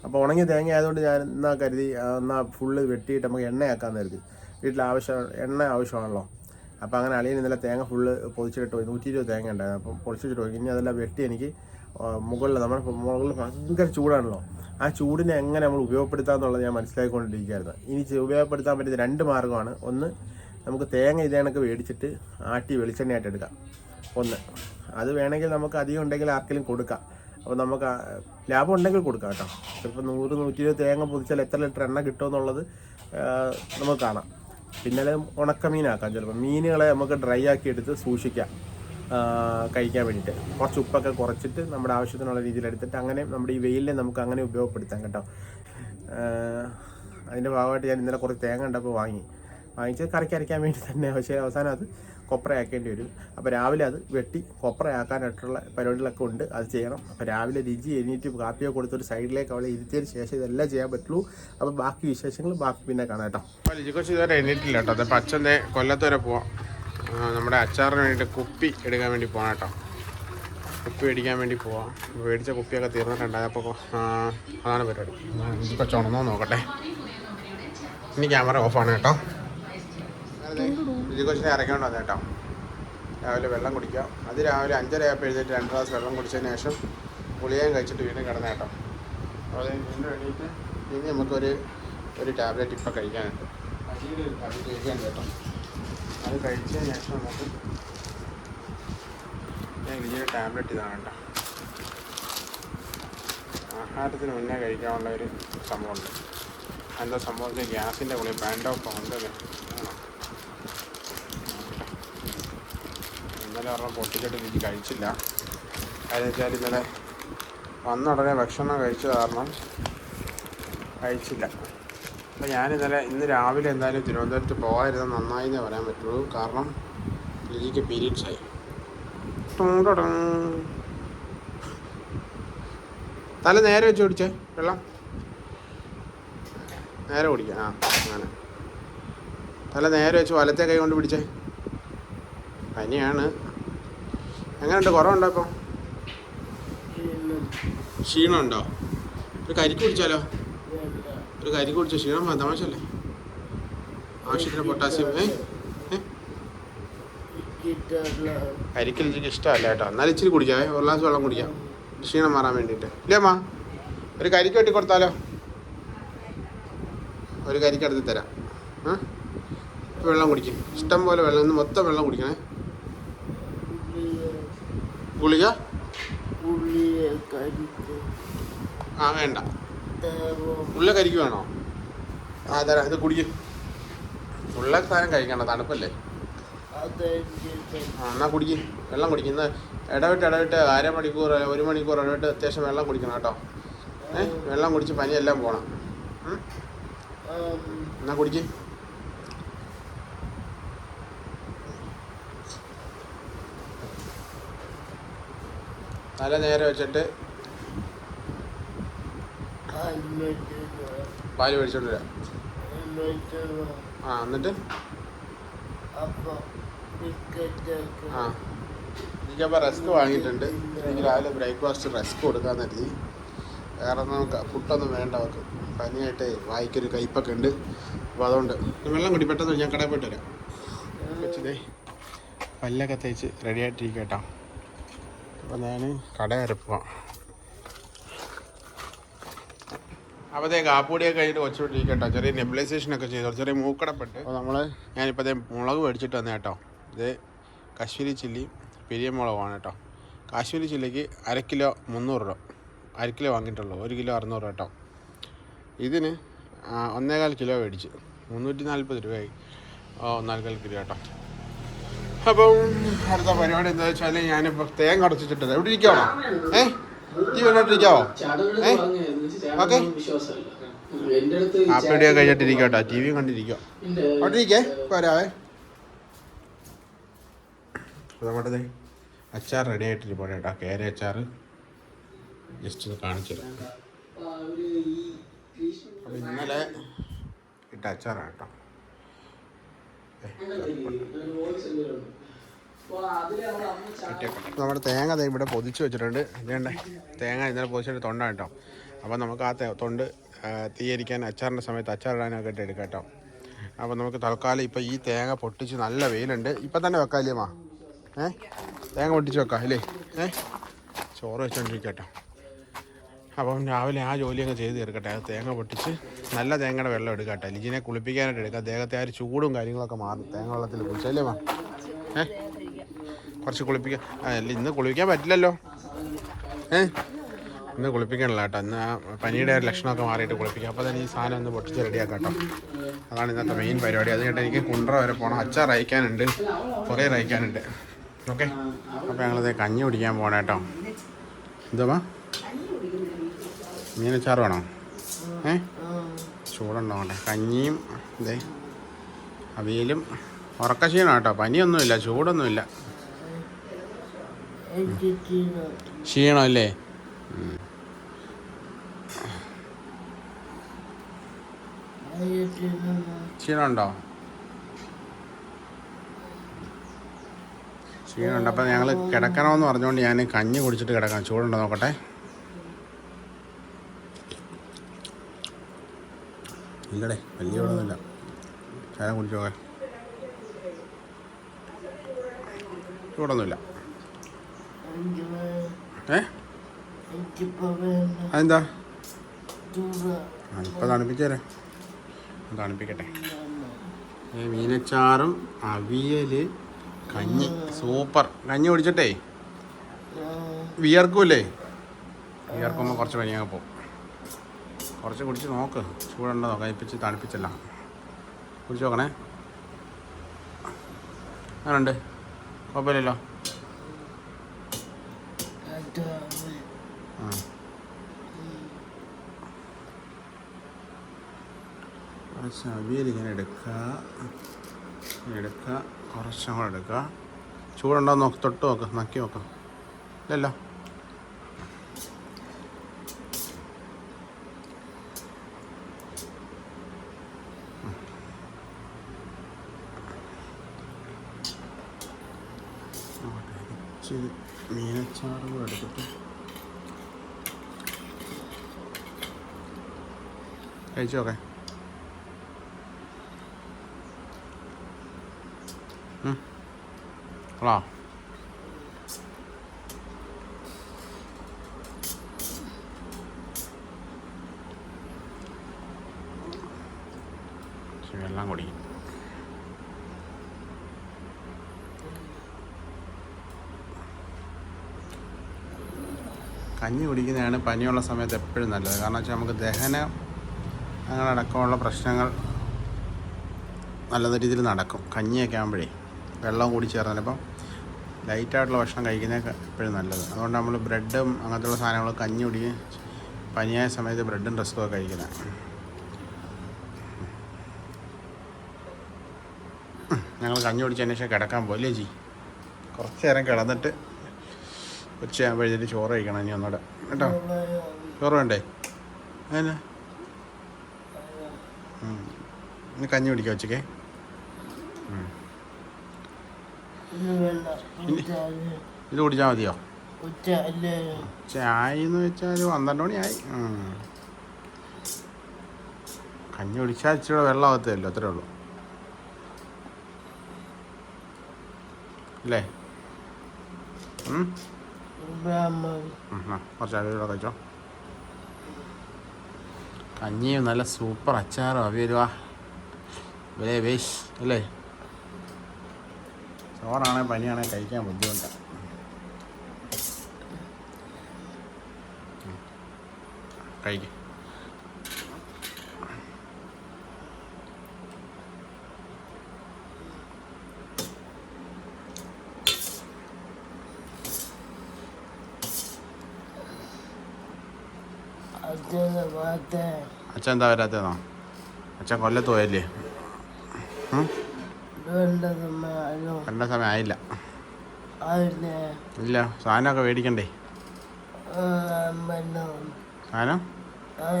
അപ്പോൾ ഉണങ്ങിയ തേങ്ങ ആയതുകൊണ്ട് ഞാൻ എന്നാ കരുതി എന്നാൽ എന്നാ ഫുള്ള് വെട്ടിയിട്ട് നമുക്ക് എണ്ണയാക്കാൻ കരുതി. വീട്ടിൽ ആവശ്യം എണ്ണ ആവശ്യമാണല്ലോ. അപ്പോൾ അങ്ങനെ അളിയൻ ഇന്നലെ തേങ്ങ ഫുള്ള് പൊതിച്ചിട്ട് പോയി. നൂറ്റി ഇരുപത് തേങ്ങ ഉണ്ടായിരുന്നു. അപ്പം പൊളിച്ചിട്ട് പോയി. ഇനി അതെല്ലാം വെട്ടി എനിക്ക് മുകളിൽ നമ്മുടെ മുകളിൽ ഭയങ്കര ചൂടാണല്ലോ. ആ ചൂടിനെ എങ്ങനെ നമ്മൾ ഉപയോഗപ്പെടുത്താം എന്നുള്ളത് ഞാൻ മനസ്സിലാക്കിക്കൊണ്ടിരിക്കുകയായിരുന്നു. ഇനി ഉപയോഗപ്പെടുത്താൻ പറ്റുന്ന രണ്ട് മാർഗമാണ് ഒന്ന് നമുക്ക് തേങ്ങ ഇതേ കണക്ക് മേടിച്ചിട്ട് ആട്ടി വെളിച്ചെണ്ണയായിട്ട് എടുക്കാം. ഒന്ന് അത് വേണമെങ്കിൽ നമുക്ക് അധികം ഉണ്ടെങ്കിൽ ആർക്കെങ്കിലും കൊടുക്കാം. അപ്പോൾ നമുക്ക് ലാഭം ഉണ്ടെങ്കിൽ കൊടുക്കാം കേട്ടോ. ചിലപ്പോൾ നൂറ് നൂറ്റി ഇരുപത് തേങ്ങ പൊതിച്ചാൽ എത്ര ലിറ്റർ എണ്ണ കിട്ടുമെന്നുള്ളത് നമുക്ക് കാണാം. പിന്നെ ഉണക്ക ഉണക്കമീനാക്കാം ചിലപ്പോൾ. മീനുകളെ നമുക്ക് ഡ്രൈ ആക്കി എടുത്ത് സൂക്ഷിക്കാം. കഴിക്കാൻ വേണ്ടിയിട്ട്. കുറച്ച് ഉപ്പൊക്കെ കുറച്ചിട്ട് നമ്മുടെ ആവശ്യത്തിനുള്ള രീതിയിൽ എടുത്തിട്ട് അങ്ങനെ നമ്മുടെ ഈ വെയിലിനെ നമുക്ക് അങ്ങനെ ഉപയോഗപ്പെടുത്താം കേട്ടോ. അതിന്റെ ഭാഗമായിട്ട് ഞാൻ ഇന്നലെ കുറച്ച് തേങ്ങ ഉണ്ടപ്പോൾ വാങ്ങി. വാങ്ങിച്ച് കറിക്ക് അരയ്ക്കാൻ വേണ്ടി തന്നെ. പക്ഷേ അവസാനം അത് കൊപ്രയാക്കേണ്ടി വരും. അപ്പോൾ രാവിലെ അത് വെട്ടി കൊപ്രയാക്കാനായിട്ടുള്ള പരിപാടികളൊക്കെ ഉണ്ട്. അത് ചെയ്യണം. അപ്പോൾ രാവിലെ രുചി എണീറ്റ് കാപ്പിയോ കൊടുത്തൊരു സൈഡിലേക്ക് അവളെ ഇരുത്തിയതിന് ശേഷം ഇതെല്ലാം ചെയ്യാൻ പറ്റുള്ളൂ. അപ്പോൾ ബാക്കി വിശേഷങ്ങൾ ബാക്കി പിന്നെ കാണാം കേട്ടോ. കൊച്ചു ഇതുവരെ എണീറ്റില്ല കേട്ടോ. അപ്പോൾ അച്ഛന്റെ കൊല്ലത്ത് വരെ പോവാം. നമ്മുടെ അച്ചാറിന് വേണ്ടിയിട്ട് കുപ്പി എടുക്കാൻ വേണ്ടി പോകണം കേട്ടോ. കുപ്പി മേടിക്കാൻ വേണ്ടി പോവാം. മേടിച്ച കുപ്പിയൊക്കെ തീർന്നിട്ടുണ്ടായത് അപ്പോൾ അതാണ് പരിപാടി. ഇപ്പം ചുണന്നോ നോക്കട്ടെ. ഇനി ക്യാമറ ഓഫാണ് കേട്ടോ. രുചി ഇറക്കേണ്ടത് കേട്ടോ. രാവിലെ വെള്ളം കുടിക്കാം അത് രാവിലെ അഞ്ചര ആയപ്പോൾ എഴുതിയിട്ട് രണ്ട് ഗ്ലാസ് വെള്ളം കുടിച്ചതിന് ശേഷം ഗുളികയും കഴിച്ചിട്ട് വീണ്ടും കിടന്ന കേട്ടോ. അപ്പോൾ വീണ്ടും എണീറ്റ് ഇനി നമുക്കൊരു ഒരു ടാബ്ലറ്റ് ഇപ്പം കഴിക്കാനുണ്ട്. കഴിക്കാൻ കേട്ടോ അത് കഴിച്ചതിന് ശേഷം നമുക്ക് ഞാൻ രുചിയുടെ ടാബ്ലറ്റ് ഇതാണ് ആഹാരത്തിന് മുന്നേ കഴിക്കാനുള്ള ഒരു സംഭവമുണ്ട്. എന്താ സംഭവം ഗ്യാസിന്റെ ബാൻഡ് ഓഫ് ഉണ്ട് ഇന്നലെ ഒരെണ്ണം പൊട്ടിച്ചിട്ട് എനിക്ക് കഴിച്ചില്ല. കാര്യം വെച്ചാൽ ഇന്നലെ വന്ന ഉടനെ ഭക്ഷണം കഴിച്ച കാരണം കഴിച്ചില്ല. അപ്പോൾ ഞാൻ ഇന്നലെ ഇന്ന് രാവിലെ എന്തായാലും തിരുവനന്തപുരത്ത് പോകാതിരുന്ന നന്നായി എന്നേ പറയാൻ പറ്റുള്ളൂ. കാരണം ലിജിക്ക് പീരീഡ്സ് ആയി തല നേരെ വെച്ച് കുടിച്ചേ വെള്ളം. നേരെ കുടിക്കാം ആ അങ്ങനെ. തല നേരെ വെച്ച് വലത്തെ കൈ കൊണ്ട് പിടിച്ചേ. പനിയാണ്. എങ്ങനെയുണ്ട് കുറവുണ്ടോ ഇപ്പം? ക്ഷീണം ക്ഷീണമുണ്ടോ? ഒരു കരിക്ക് കുടിച്ചാലോ ഒരു കരി കുടിച്ചോ ക്ഷീണം വേണ്ട തമാശല്ലേ ആവശ്യത്തിന് പൊട്ടാസ്യം ഏ? കരിക്കൽ എനിക്ക് ഇഷ്ടമല്ല കേട്ടോ. എന്നാലും ഇച്ചിരി കുടിക്കാവേ ഒരു ഗ്ലാസ് വെള്ളം കുടിക്കാം. ക്ഷീണം മാറാൻ വേണ്ടിയിട്ട്. ഇല്ലേ അമ്മ? ഒരു കരിക്ക് വെട്ടി കൊടുത്താലോ? ഒരു കരിക്ക് എടുത്ത് തരാം. ആ വെള്ളം കുടിക്കും. ഇഷ്ടം പോലെ വെള്ളം ഇന്ന് മൊത്തം വെള്ളം കുടിക്കണേ. ഗുളിക? ആ വേണ്ട. ഉള്ള കരിക്ക് വേണോ? ആ തരാം ഇത് കുടിക്കും. ഉള്ള സാധനം കഴിക്കണ്ട തണുപ്പല്ലേ? ആ എന്നാ കുടിക്കും വെള്ളം കുടിക്കും. ഇന്ന് ഇടവിട്ട് ഇടവിട്ട് അര മണിക്കൂർ ഒരു മണിക്കൂർ ഇടവിട്ട് അത്യാവശ്യം വെള്ളം കുടിക്കണം കേട്ടോ. ഏ വെള്ളം കുടിച്ച് പനിയെല്ലാം പോകണം? എന്നാ കുടിക്ക്. തല നേരെ വെച്ചിട്ട് പാൽ മേടിച്ചോണ്ട് വരാം. ആ എന്നിട്ട്? ആ. എനിക്കപ്പോൾ റസ്ക് വാങ്ങിയിട്ടുണ്ട്. എനിക്ക് രാവിലെ ബ്രേക്ക്ഫാസ്റ്റ് റസ്ക് കൊടുക്കാൻ കരുതി. വേറെ നമുക്ക് ഫുഡൊന്നും വേണ്ട അവർക്ക്. പനിയായിട്ട് വായിക്കൊരു കയ്പൊക്കെ ഉണ്ട്. അപ്പോൾ അതുകൊണ്ട് വെള്ളം കുടി പെട്ടെന്ന് ഞാൻ കടയിൽ പോയിട്ട് വരാം. വെച്ചതേ പല്ലൊക്കെ തേച്ച് റെഡി ആയിട്ടിരിക്കുക അപ്പോൾ ഞാൻ കട വരെ പോവാം. കാപ്പൂടിയെ കാപ്പൂടിയൊക്കെ കഴിഞ്ഞിട്ട് കൊച്ചുകൊണ്ടിരിക്കട്ടോ ചെറിയ നെബിലൈസേഷൻ ഒക്കെ ചെയ്തോ. ചെറിയ മൂക്കടപ്പെട്ട് അപ്പോൾ നമ്മൾ ഞാനിപ്പോൾ അതേ മുളക് മേടിച്ചിട്ട് വന്നേ കേട്ടോ ഇത് കശ്മീരി ചില്ലി പെരിയ മുളകാണ് കേട്ടോ കാശ്മീരി ചില്ലിക്ക് അര കിലോ മുന്നൂറ് രൂപ. അര കിലോ വാങ്ങിയിട്ടുള്ളൂ. ഒരു കിലോ അറുന്നൂറ് രൂപ കേട്ടോ ഇതിന് ഒന്നേകാൽ കിലോ മേടിച്ച്. മുന്നൂറ്റി നാൽപ്പത് രൂപയായി. ഓ ഒന്നേകാൽ കിലോ കേട്ടോ അപ്പം അടുത്ത പരിപാടി എന്താ വെച്ചാൽ ഞാനിപ്പോൾ തേങ്ങ അടച്ചിട്ടുണ്ട് എവിടെ ഇരിക്കാവോ ഏ? ഈ വേണ്ടിട്ടിരിക്കാവോ ഏ? ഓക്കെ. എന്റെ അടുത്ത് കഴിഞ്ഞിട്ടിരിക്കട്ടോ ടി വി കണ്ടിരിക്കുക അവിടെ ഇരിക്കേ പോരാവേ നമ്മുടെ അച്ചാർ റെഡി ആയിട്ടിരിപ്പോ കേട്ടോ. കേര അച്ചാർ. ജസ്റ്റ് ഒന്ന് കാണിച്ചു തരാം ഇന്നലെ ഇട്ട അച്ചാറാണ് കേട്ടോ. നമ്മുടെ തേങ്ങ ദേ ഇവിടെ പൊതിച്ച് വെച്ചിട്ടുണ്ട്. ഇതേണ്ടേ തേങ്ങ ഇന്നലെ പൊതിച്ചിട്ട് തൊണ്ട കേട്ടോ. അപ്പോൾ നമുക്ക് ആ തൊണ്ട് തീയരിക്കാൻ അച്ചാറിന്റെ സമയത്ത് അച്ചാറിടാനൊക്കെ ആയിട്ട് എടുക്കാം കേട്ടോ. അപ്പോൾ നമുക്ക് തൽക്കാലം ഇപ്പോൾ ഈ തേങ്ങ പൊട്ടിച്ച് നല്ല വെയിലുണ്ട്. ഇപ്പം തന്നെ വെക്കാം അല്ലേ മാ? ഏ? തേങ്ങ പൊട്ടിച്ച് വെക്കാം അല്ലേ? ഏ? ചോറ് വെച്ചോണ്ടിരിക്കട്ടോ കേട്ടോ. അപ്പം രാവിലെ ആ ജോലിയൊക്കെ ചെയ്ത് തീർക്കട്ടെ. അത് തേങ്ങ പൊട്ടിച്ച് നല്ല തേങ്ങയുടെ വെള്ളം എടുക്കട്ടെ ലിജിനെ കുളിപ്പിക്കാനായിട്ട് എടുക്കാം. ദേഹത്തെ ആ ചൂടും കാര്യങ്ങളൊക്കെ മാറും തേങ്ങ വെള്ളത്തിൽ കുളിച്ചല്ലേ മാ? ഏ? കുറച്ച് കുളിപ്പിക്കാൻ ഇന്ന് കുളിപ്പിക്കാൻ പറ്റില്ലല്ലോ. ഏ? ഇന്ന് കുളിപ്പിക്കണില്ല കേട്ടോ. ഇന്ന് പനിയുടെ ഒരു ലക്ഷണമൊക്കെ മാറിയിട്ട് കുളിപ്പിക്കാം. അപ്പോൾ തന്നെ ഈ സാധനം ഒന്ന് പൊട്ടിച്ച് റെഡിയാക്കാം കേട്ടോ. അതാണ് ഇന്നത്തെ മെയിൻ പരിപാടി. അത് കഴിഞ്ഞിട്ട് എനിക്ക് കുണ്ട്ര വരെ പോകണം അച്ചാർ അയക്കാനുണ്ട് കുറേ അയക്കാനുണ്ട് ഓക്കെ അപ്പോൾ ഞങ്ങളത് കഞ്ഞി കുടിക്കാൻ പോകണം കേട്ടോ. എന്തുവാ മീനച്ചാർ വേണോ? ഏ? ചൂടുണ്ടാവട്ടെ കഞ്ഞിയും ഇതേ അവിയലും. ഉറക്കക്ഷീണം കേട്ടോ. പനിയൊന്നുമില്ല. ചൂടൊന്നുമില്ല. എനിക്ക് ക്ഷീണം ക്ഷീണം അല്ലേ അയ്യത്തിന് ക്ഷീണമുണ്ടോ? ക്ഷീണമുണ്ട്. അപ്പം ഞങ്ങൾ കിടക്കണമെന്ന് പറഞ്ഞുകൊണ്ട് ഞാൻ കഞ്ഞി കുടിച്ചിട്ട് കിടക്കാം ചൂടുണ്ടോ നോക്കട്ടെ. ഇല്ലടേ വലിയ ചൂടൊന്നുമില്ല ചായ കുടിച്ചു? പോകാൻ ചൂടൊന്നുമില്ല. ഏ? അതെന്താ? ഇപ്പം തണുപ്പിച്ചേരെ. തണുപ്പിക്കട്ടെ. മീനച്ചാറും അവിയൽ കഞ്ഞി. സൂപ്പർ. കഞ്ഞി കുടിച്ചിട്ടേ? വിയർക്കൂലേ വിയർക്കുമ്പോൾ കുറച്ച് പനിയൊക്കെ പോകും. കുറച്ച് കുടിച്ച് നോക്ക്. ചൂടുണ്ടോ? കഴിപ്പിച്ച് തണുപ്പിച്ചല്ല. കുടിച്ച് നോക്കണേ. അങ്ങനുണ്ട് കുഴപ്പമില്ലല്ലോ? ആ. കുറച്ച് അവിയൽ ഇങ്ങനെ എടുക്കുക. എടുക്കുക. കുറച്ചും കൂടെ എടുക്കുക. ചൂടുണ്ടോ നോക്ക്. തൊട്ട് നോക്ക്. നക്കി നോക്ക്. ഇല്ലല്ലോ. ഇച്ചിരി കൂടെ എടുത്തിട്ട്. കഴിച്ചു ഇച്ചിരി വെള്ളം കുടിക്കും. കഞ്ഞി കുടിക്കുന്നതാണ് പനിയുള്ള സമയത്ത് എപ്പോഴും നല്ലത്. കാരണം വെച്ചാൽ നമുക്ക് ദഹനം അങ്ങനെ അടക്കമുള്ള പ്രശ്നങ്ങൾ നല്ല രീതിയിൽ നടക്കും. കഞ്ഞിയൊക്കെ ആകുമ്പോഴേ വെള്ളം കൂടി ചേർന്നിട്ട് ഇപ്പം ലൈറ്റായിട്ടുള്ള ഭക്ഷണം കഴിക്കുന്നത് എപ്പോഴും നല്ലത്. അതുകൊണ്ട് നമ്മൾ ബ്രെഡും അങ്ങനത്തെയുള്ള സാധനങ്ങൾ കഞ്ഞി കുടിക്കുകയും പനിയായ സമയത്ത് ബ്രെഡും റസ്ക്കും ഒക്കെ കഴിക്കുന്നത് ഞങ്ങൾ കഞ്ഞി കുടിച്ചതിന് ശേഷം കിടക്കാൻ പോലെ ജി? കുറച്ച് നേരം കിടന്നിട്ട് ഉച്ചയാകുമ്പോഴത്തേക്ക് ചോറ് കഴിക്കണം ഇനി ഒന്നുകൂടെ കേട്ടോ? ചോറ് വേണ്ടേ? അതിന് ഇനി കഞ്ഞി കുടിക്കാം ഉച്ചക്കേ ഇത് കുടിച്ചാൽ മതിയോ? ചായ എന്ന് വെച്ചാൽ പന്ത്രണ്ട് മണിയായി. കഞ്ഞി കുടിച്ചാൽ ഇച്ചിരി വെള്ളം ആകത്തല്ലോ അത്രേ ഉള്ളൂ. അല്ലേ? കുറച്ചോ കഴിച്ചോ. കഞ്ഞിയും നല്ല സൂപ്പർ അച്ചാറും അവിയലുവാ വേ വേഷ് അല്ലേ? ചോറാണെങ്കിൽ പനിയാണെങ്കിൽ കഴിക്കാൻ ബുദ്ധിമുട്ടാണ് കഴിക്കും. അച്ഛൻ എന്താ വരാത്തതെന്നോ? അച്ഛൻ കൊല്ലത്ത് പോയല്ലേ? വരേണ്ട സമയം ആയില്ല. ഇല്ല സാധനമൊക്കെ മേടിക്കണ്ടേ? സാധനം?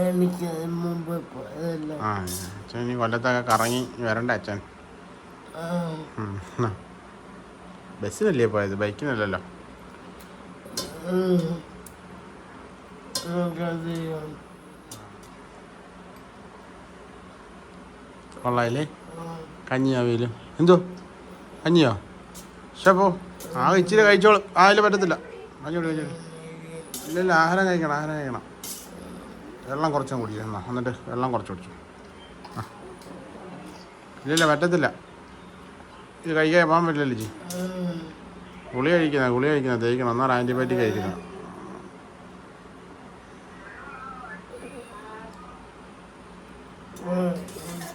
എനിക്ക് മുമ്പ് പോയതല്ല. ആ അച്ഛൻ ഇനി കൊല്ലത്തൊക്കെ കറങ്ങി വരണ്ട അച്ഛൻ. ബസ്സിനല്ലേ പോയത്? ബൈക്കിനല്ലല്ലോ? കൊള്ളായില്ലേ? കഞ്ഞി അവിയലും എന്തോ? അഞ്ഞിയോ ഷെഫോ ആ ഇച്ചിരി കഴിച്ചോളും. ആയാലും പറ്റത്തില്ല. അഞ്ഞോട് കഴിച്ചോളൂ ഇല്ല ആഹാരം കഴിക്കണം ആഹാരം കഴിക്കണം. വെള്ളം കുറച്ചും കുടിക്കണം എന്നാ. എന്നിട്ട് വെള്ളം കുറച്ച് കുടിച്ചു. ആ. ഇല്ലില്ല പറ്റത്തില്ല. ഇത് കഴിക്കാൻ പോകാൻ പറ്റില്ലല്ലോ ജി ഗുളി കഴിക്കുന്ന ഗുളി കഴിക്കുന്ന തേക്കണം. എന്നാൽ ആന്റിബയോട്ടിക് കഴിക്കണം.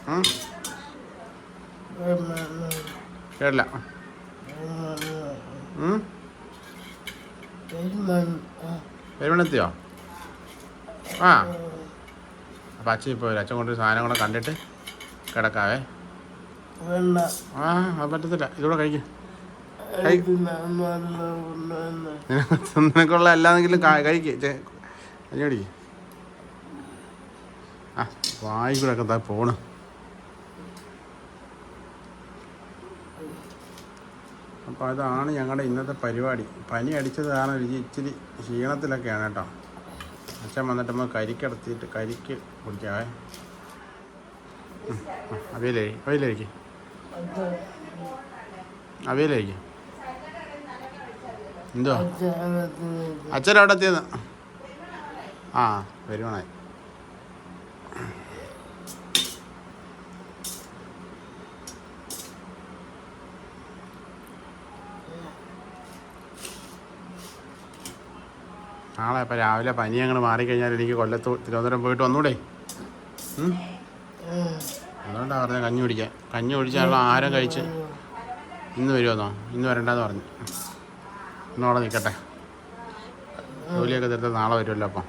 ഉം? കേട്ടില്ല? പെരുമണെത്തിയോ ആ. അപ്പം അച്ഛൻ ഇപ്പോൾ വരും. അച്ഛൻ കൊണ്ട് സാധനം കണ്ടിട്ട് കിടക്കാവേ. ആ പറ്റത്തില്ല. ഇതൂടെ കഴിക്കും. നിനക്കുള്ള എല്ലാന്നെങ്കിലും കഴിക്കേ. കഞ്ഞി ആ വായിക്കൂടെ കൂടെ ഒക്കെ പോണ്. അപ്പോൾ അതാണ് ഞങ്ങളുടെ ഇന്നത്തെ പരിപാടി. പനി അടിച്ചത് കാരണം ഒരു ഇച്ചിരി ക്ഷീണത്തിലൊക്കെയാണ് കേട്ടോ. അച്ഛൻ വന്നിട്ട് നമ്മൾ കരിക്കടത്തിയിട്ട് കരിക്ക് കുടിക്കാവേ. അവയിലേ അവയിലേക്ക് അവയിലേക്ക് എന്തോ അച്ഛൻ അവിടെ എത്തിയെന്ന് ആ വരുവാണായി. നാളെ ഇപ്പം രാവിലെ പനി അങ്ങോട്ട് മാറിക്കഴിഞ്ഞാൽ എനിക്ക് കൊല്ലത്ത് തിരുവനന്തപുരം പോയിട്ട് വന്നൂടെ? അതുകൊണ്ടാണ് പറഞ്ഞത് കഞ്ഞി കുടിക്കാൻ. കഞ്ഞി കുടിച്ചാലുള്ള ആഹാരം കഴിച്ച് ഇന്ന് വരുമെന്നോ? ഇന്ന് വരണ്ടെന്ന് പറഞ്ഞു. ഇന്നോടെ നിൽക്കട്ടെ. ജോലിയൊക്കെ തീർത്ത് നാളെ വരുമല്ലോ അപ്പം.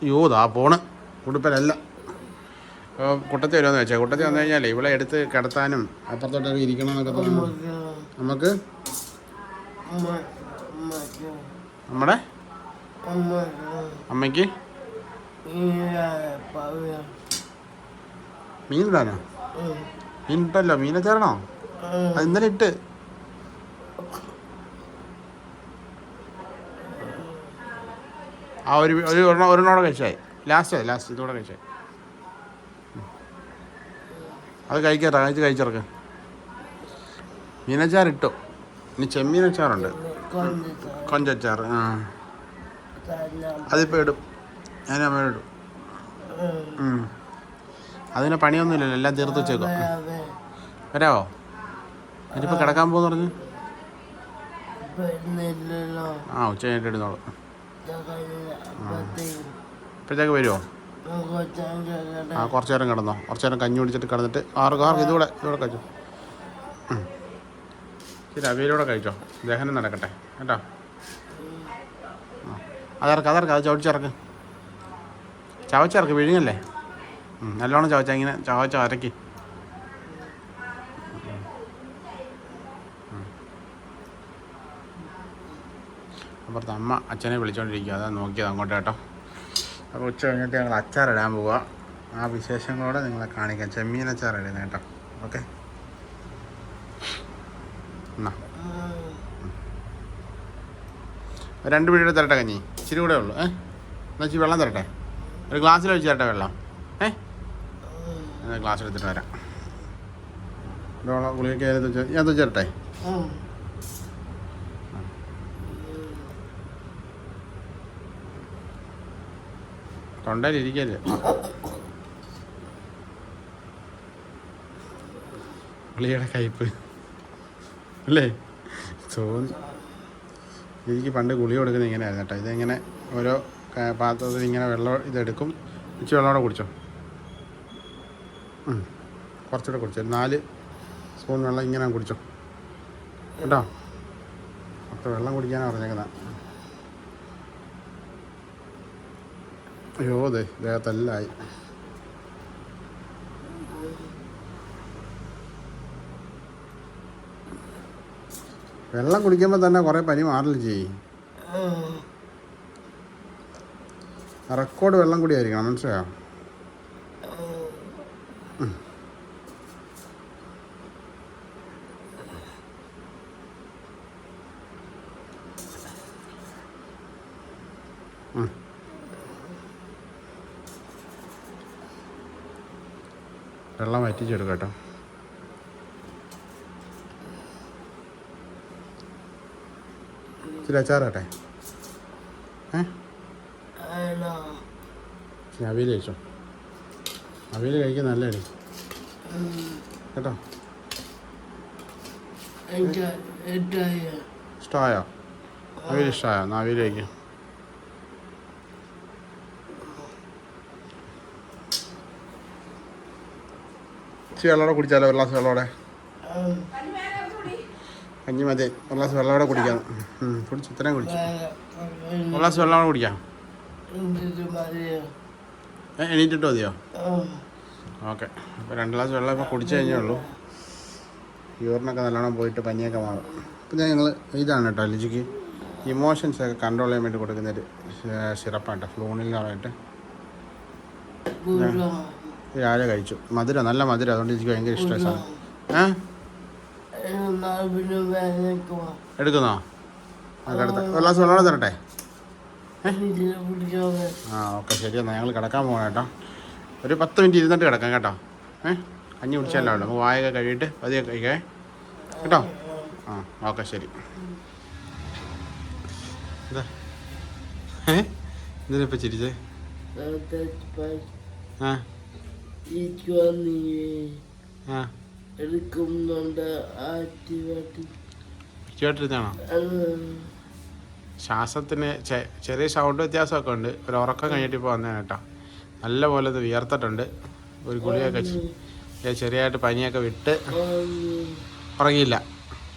അയ്യോ ദാ പോണ് ഉടുപ്പലല്ല അപ്പോൾ കുട്ടത്തി വരുമെന്ന് വെച്ചാൽ കുട്ടത്തി വന്നു കഴിഞ്ഞാലേ ഇവിടെ എടുത്ത് കിടത്താനും അപ്പുറത്തോട്ടൊക്കെ ഇരിക്കണം എന്നൊക്കെ തോന്നുന്നു നമുക്ക്? അമ്മയ്ക്ക് നമ്മുടെ അമ്മയ്ക്ക്? ഈ പവ്യ മീൻ ഇട്ടല്ലോ. മീനെ ചേരണോ? അത് ഇന്നലെ ഇട്ട്. ആ ഒരു ഒരു ഒരെണ്ണം ഒരെണ്ണോടെ കഴിച്ചായി. ലാസ്റ്റ് ലാസ്റ്റ് ഇതോടെ കഴിച്ചായി. അത് കഴിക്കട്ടെ കഴിച്ച് കഴിച്ചിറക്ക്. മീനച്ചാർ ഇട്ടോ. ഇനി ചെമ്മീനച്ചാറുണ്ട്. കൊണ്ടിട്ട് അതിപ്പോ ആ. തന്നെ അതിപ്പോൾ ഇടും. ഞാൻ അമ്മ ഇടും. അതിന് പണിയൊന്നുമില്ലല്ലോ എല്ലാം തീർത്ത് വെച്ചേക്കോ വരാവോ? എന്നിട്ടിപ്പോൾ കിടക്കാൻ പോകുന്നു പറഞ്ഞു? ആ ഉച്ച കഴിഞ്ഞിട്ട് ഇടുന്നോളൂ. ഇപ്പോഴത്തേക്ക് വരുമോ ആ കുറച്ചു നേരം കിടന്നോ. കുറച്ചു നേരം കഞ്ഞി കുടിച്ചിട്ട് കിടന്നിട്ട് ആറ് ആർക്ക് ഇതുകൂടെ ഇതുകൂടെ കഴിച്ചോ. ശരി അവയിലൂടെ കഴിച്ചോ? ദഹനം നടക്കട്ടെ കേട്ടോ. അതറക്ക് അതറക്ക് അത് ചവിട്ടിച്ചിറക്ക് ചവച്ചിറക്ക് വിഴുങ്ങല്ലേ? നല്ലോണം ചവച്ച ഇങ്ങനെ ചവച്ച അരക്കി അപ്പുറത്ത് അമ്മ അച്ഛനെ വിളിച്ചോണ്ടിരിക്കുക അതാ നോക്കിയത് അങ്ങോട്ട് കേട്ടോ. അപ്പോൾ ഉച്ച കഴിഞ്ഞിട്ട് ഞങ്ങൾ അച്ചാറിടാൻ പോവുക ആ വിശേഷങ്ങളോടെ നിങ്ങളെ കാണിക്കാം. ചെമ്മീൻ അച്ചാർ ഇടുന്നത് കേട്ടോ. ഓക്കെ? രണ്ട് പിടിയുടെ തരട്ടെ കഞ്ഞി. ഇച്ചിരി കൂടെ ഉള്ളൂ. ഏ? എന്നാ ഇച്ചിരി വെള്ളം തരട്ടെ. ഒരു ഗ്ലാസ്സിൽ വെച്ച് തരട്ടെ വെള്ളം. ഏ? എന്നാൽ ഗ്ലാസ് എടുത്തിട്ട് വരാം. വെള്ളം ഗുളികയ്ക്ക് ഞാൻ തരട്ടെ? തൊണ്ടയിൽ ഇരിക്കല്ലേ ഗുളികയുടെ കയ്പ് അല്ലേ? തോന്നി. എനിക്ക് പണ്ട് ഗുളിക കൊടുക്കുന്നത് ഇങ്ങനെയായിരുന്നു കേട്ടോ. ഇതെങ്ങനെ ഓരോ പാത്രത്തിൽ ഇങ്ങനെ വെള്ളം ഇതെടുക്കും. ഇച്ചിരി വെള്ളം കൂടെ കുടിച്ചോ. കുറച്ചുകൂടെ കുടിച്ചോ. നാല് സ്പൂൺ വെള്ളം ഇങ്ങനെ കുടിച്ചോ? കേട്ടോ? അപ്പോൾ വെള്ളം കുടിക്കാനാണ് പറഞ്ഞേക്കുന്നത് അയ്യോ അതെ ദേഹത്തെല്ലായി വെള്ളം കുടിക്കുമ്പോൾ തന്നെ കുറേ പനി മാറില്ല ചെയ്യും റെക്കോർഡ് വെള്ളം കൂടിയായിരിക്കണം. ഉം. വെള്ളം വറ്റിച്ചെടുക്കാം കേട്ടോ ഇച്ചിരി അച്ചാറാട്ടെ? ഏ? അവിയൽ കഴിച്ചോ? അവിയൽ കഴിക്കാൻ നല്ലതല്ലേ കേട്ടോ? എന്റെ എന്റെ ഇഷ്ടമായോ അവിയൽ ഇഷ്ടമായോ എന്നാൽ അവിയൽ കഴിക്കാം. ഇച്ചിരി വെള്ളോടെ കുടിച്ചാലോ? ഒരു ഗ്ലാസ് വെള്ളോടെ കഞ്ഞി മതി. ഒരു ഗ്ലാസ് വെള്ളോടെ കുടിക്കാം. ഉം, കുടിച്ചു ഇത്രയും കുടിച്ചു. ഒരു ഗ്ലാസ് വെള്ളം കുടിക്കാം. മതിയോ ഏ, എണീറ്റിട്ട് മതിയോ? ഓക്കെ. അപ്പോൾ രണ്ട് ഗ്ലാസ് വെള്ളം ഇപ്പോൾ കുടിച്ചു കഴിഞ്ഞേ ഉള്ളൂ. യൂറിനൊക്കെ നല്ലോണം പോയിട്ട് പനിയൊക്കെ മാറും. അപ്പം ഞങ്ങൾ ഇതാണ് കേട്ടോ ലിജിക്ക് ഇമോഷൻസ് ഒക്കെ കൺട്രോൾ ചെയ്യാൻ വേണ്ടി കൊടുക്കുന്ന ഒരു സിറപ്പാണ് ഫ്ലൂണിൽ എന്ന് പറഞ്ഞിട്ട് രാവിലെ കഴിച്ചു. മധുരം നല്ല മധുരം. അതുകൊണ്ട് എനിക്ക് ഭയങ്കര ഇഷ്ടമാണ് സാധനം. ഏ? പിന്നെ വേദനക്കുവാ എടുക്കുന്നോ? ഗ്ലാസ് വെള്ളം തരട്ടെ. ആ ഓക്കെ ശരി. എന്നാൽ ഞങ്ങൾ കിടക്കാൻ പോകണം കേട്ടോ. ഒരു പത്ത് മിനിറ്റ് ഇരുന്നിട്ട് കിടക്കാം കേട്ടോ. ഏ? കഞ്ഞി കുടിച്ചാലോ നമുക്ക് വായൊക്കെ കഴിയിട്ട് പതിയെ കഴിക്കേ. കേട്ടോ? ആ ഓക്കെ ശരി. എന്താ? ഏ? എന്തിനിപ്പോൾ ചിരിച്ചേ? ആ. ആ. എടുക്കുന്നുണ്ട്. ശ്വാസത്തിന് ചെറിയ സൗണ്ട് വ്യത്യാസമൊക്കെ ഉണ്ട്. ഒരു ഉറക്കം കഴിഞ്ഞിട്ട് ഇപ്പോൾ വന്നേ കേട്ടോ. നല്ല പോലെ ഇത് വിയർത്തിട്ടുണ്ട്. ഒരു ഗുളിയൊക്കെ ചെറിയായിട്ട് പനിയൊക്കെ വിട്ട് ഉറങ്ങിയില്ല.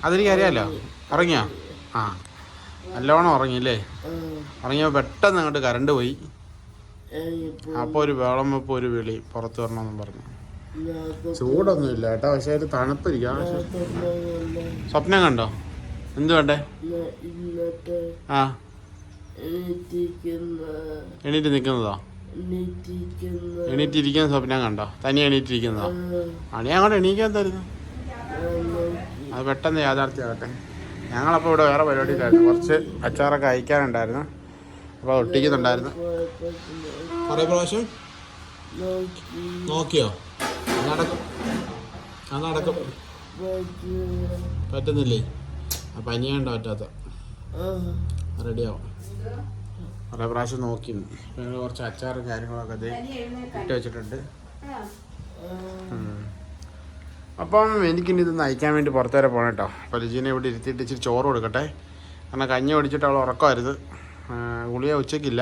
അതെനിക്ക് അറിയാലോ ഉറങ്ങിയോ? ആ. നല്ലോണം ഉറങ്ങിയില്ലേ? ഉറങ്ങിയപ്പോൾ പെട്ടെന്ന് അങ്ങോട്ട് കറണ്ട് പോയി. അപ്പോൾ ഒരു വെള്ളം വെപ്പ് ഒരു വിളി. പുറത്ത് വരണമെന്നും പറഞ്ഞു. ചൂടൊന്നും ഇല്ല കേട്ടോ പക്ഷെ ഒരു തണുപ്പിരിക്കാം സ്വപ്നം കണ്ടോ? എന്ത് വേണ്ടേ ആ. എണീറ്റിരിക്കുന്ന എണീറ്റ് നിൽക്കുന്നതോ? എണീറ്റിരിക്കുന്ന എണീറ്റിരിക്കുന്ന സ്വപ്നം കണ്ടോ? തനി എണീറ്റിരിക്കുന്നതോ? അണി അങ്ങോട്ട് എണീക്കാൻ തരുന്നു. അത് പെട്ടെന്ന് യാഥാർത്ഥ്യമാകട്ടെ. ഞങ്ങളപ്പോൾ ഇവിടെ വേറെ പരിപാടിയിലായിരുന്നു. കുറച്ച് അച്ചാറൊക്കെ അയക്കാനുണ്ടായിരുന്നു. അപ്പോൾ ഒട്ടിക്കുന്നുണ്ടായിരുന്നു. കുറേ പ്രാവശ്യം? നോക്കിയോ? നടക്കും. ആ നടക്കും. പറ്റുന്നില്ലേ? ആ പനിയാണ്ടോ പറ്റാത്ത. റെഡിയാവും. കുറേ പ്രാവശ്യം നോക്കി. കുറച്ച് അച്ചാറും കാര്യങ്ങളൊക്കെ അത് ഇട്ട് വെച്ചിട്ടുണ്ട്. അപ്പം എനിക്കിനി ഇത് നയിക്കാൻ വേണ്ടി പുറത്തു വരെ പോകണം കേട്ടോ. അപ്പോൾ ലിജീനെ ഇവിടെ ഇരുത്തിയിട്ട് ഇച്ചിരി ചോറ് കൊടുക്കട്ടെ. കാരണം കഞ്ഞി ഒടിച്ചിട്ട് അവൾ ഉറക്കമായിരുന്നു. ഗുളിയ ഉച്ചയ്ക്കില്ല.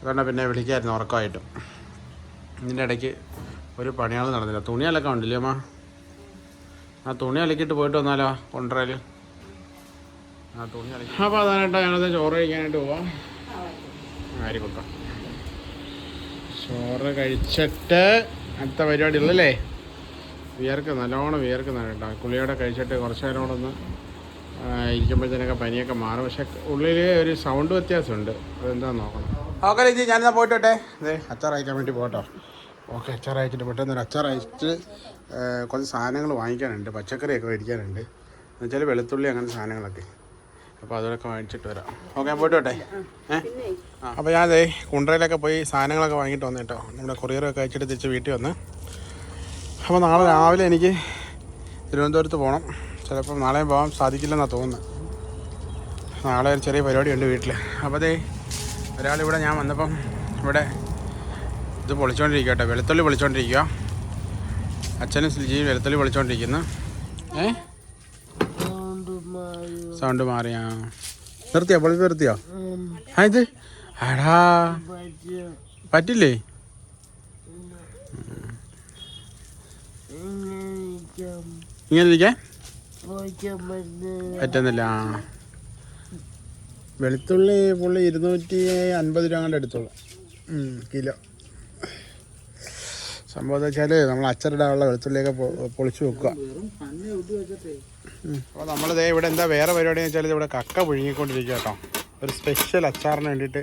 അതുകൊണ്ട് പിന്നെ വിളിക്കായിരുന്നു ഉറക്കമായിട്ടും. ഇതിന്റെ ഇടയ്ക്ക് ഒരു പണിയാൾ നടന്നില്ല. തുണി അലക്കാൻ ഉണ്ടല്ലേ അമ്മ? ആ തുണി അലക്കിയിട്ട് പോയിട്ട് വന്നാലോ കൊണ്ടുവരൽ? ആ തുണി അലക്കി. അപ്പോൾ അതാനായിട്ടോ ഞങ്ങളത് ചോറ് കഴിക്കാനായിട്ട് പോവാം. ആയിക്കോട്ടെ ചോറ് കഴിച്ചിട്ട് അടുത്ത പരിപാടി ഉള്ളല്ലേ വിയർക്ക് നല്ലോണം വിയർക്കുന്നതാണ് കേട്ടോ. കുളിയോടെ കഴിച്ചിട്ട് കുറച്ച് നേരം കൂടെ ഒന്ന് ഇരിക്കുമ്പോഴത്തേനൊക്കെ പനിയൊക്കെ മാറും. പക്ഷെ ഉള്ളിൽ ഒരു സൗണ്ട് വ്യത്യാസമുണ്ട്. അതെന്താ നോക്കണം. ഓക്കെ ചേച്ചി ഞാനിതാ പോയിട്ടോട്ടെ അതെ അച്ചാർ അയക്കാൻ വേണ്ടി പോട്ടോ ഓക്കെ അച്ചാർ പെട്ടെന്ന് ഒരു കുറച്ച് സാധനങ്ങൾ വാങ്ങിക്കാനുണ്ട്. പച്ചക്കറിയൊക്കെ മേടിക്കാനുണ്ട്. എന്നുവെച്ചാൽ വെളുത്തുള്ളി അങ്ങനത്തെ സാധനങ്ങളൊക്കെ. അപ്പോൾ അതൊക്കെ വാങ്ങിച്ചിട്ട് വരാം. ഓക്കെ ഞാൻ പോയിട്ട് വരട്ടെ? ഏ? അപ്പോൾ ഞാൻ അതേ കുണ്ടറയിലൊക്കെ പോയി സാധനങ്ങളൊക്കെ വാങ്ങിയിട്ട് വന്നു കേട്ടോ നമ്മുടെ കൊറിയറൊക്കെ അയച്ചിട്ട് തിരിച്ച് വീട്ടിൽ വന്ന്. അപ്പോൾ നാളെ രാവിലെ എനിക്ക് തിരുവനന്തപുരത്ത് പോകണം ചിലപ്പം നാളെയും പോകാൻ സാധിക്കില്ലെന്നാണ് തോന്നുന്നത് നാളെ ഒരു ചെറിയ പരിപാടിയുണ്ട് വീട്ടിൽ അപ്പോൾ അതേ ഒരാളിവിടെ ഞാൻ വന്നപ്പം ഇവിടെ ഇത് പൊളിച്ചോണ്ടിരിക്കുക കേട്ടോ. വെളുത്തുള്ളി പൊളിച്ചോണ്ടിരിക്കുക. അച്ഛനും സ്ലിജിയും വെളുത്തുള്ളി പൊളിച്ചോണ്ടിരിക്കുന്നു. ഏ? സൗണ്ട് മാറിയാ. നിർത്തിയോ? പൊളി നിർത്തിയോ? ആ ഇത്? ആടാ. പറ്റില്ലേ? ഇങ്ങനെ ഇരിക്കാൻ പറ്റുന്നില്ല. വെളുത്തുള്ളി പുള്ളി ഇരുന്നൂറ്റി അൻപത് രൂപ കൊണ്ട് എടുത്തോളൂ. കിലോ. സംഭവം എന്താ വെച്ചാൽ നമ്മൾ അച്ചറിടാനുള്ള വെളുത്തുള്ളിയൊക്കെ പൊളിച്ചു വെക്കുക. അപ്പോൾ നമ്മളിതേ ഇവിടെ എന്താ വേറെ പരിപാടി എന്ന് വെച്ചാൽ ഇവിടെ കക്ക പുഴുങ്ങിക്കൊണ്ടിരിക്കുക കേട്ടോ ഒരു സ്പെഷ്യൽ അച്ചാറിന് വേണ്ടിയിട്ട്